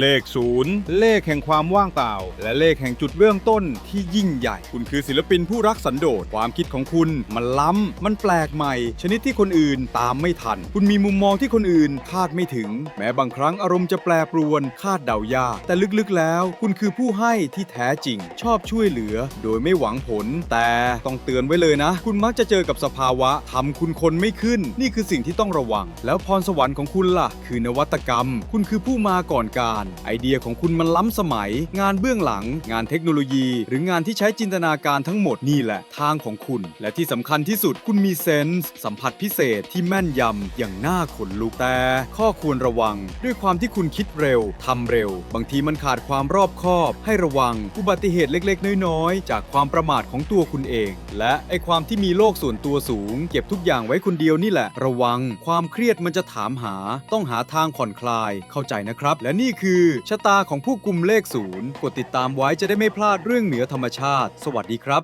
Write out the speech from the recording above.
เลขศูนย์เลขแห่งความว่างเปล่า และเลขแห่งจุดเริ่มต้นที่ยิ่งใหญ่ คุณคือศิลปินผู้รักสันโดษความคิดของคุณ มันล้ำ มันแปลกใหม่ ชนิดที่คนอื่นตามไม่ทัน คุณมีมุมมองที่คนอื่นคาดไม่ถึง แม้บางครั้งอารมณ์จะแปรปรวน คาดเดายาก แต่ลึกๆแล้ว คุณคือผู้ให้ที่แท้จริง ชอบช่วยเหลือ โดยไม่หวังผล แต่ต้องเตือนไว้เลยนะ คุณมักจะเจอกับสภาวะทำคุณคนไม่ขึ้น นี่คือสิ่งที่ต้องระวัง แล้วพรสวรรค์ของคุณล่ะ คือนวัตกรรม คุณคือผู้มาก่อนการไอเดียของคุณมันล้ำสมัย งานเบื้องหลัง งานเทคโนโลยี หรืองานที่ใช้จินตนาการทั้งหมดนี่แหละทางของคุณ และที่สำคัญที่สุดคุณมีเซนส์สัมผัสพิเศษที่แม่นยำอย่างน่าขนลุกแต่ ข้อควรระวัง ด้วยความที่คุณคิดเร็วทำเร็ว บางทีมันขาดความรอบคอบ ให้ระวังอุบัติเหตุเล็กๆ น้อยๆ จากความประมาทของตัวคุณเอง และไอความที่มีโลกส่วนตัวสูง เก็บทุกอย่างไว้คนเดียวนี่แหละ ระวัง ความเครียดมันจะถามหา ต้องหาทางผ่อนคลายเข้าใจนะครับ และนี่คือชะตาของผู้กลุ่มเลขศูนย์กดติดตามไว้จะได้ไม่พลาดเรื่องเหนือธรรมชาติ สวัสดีครับ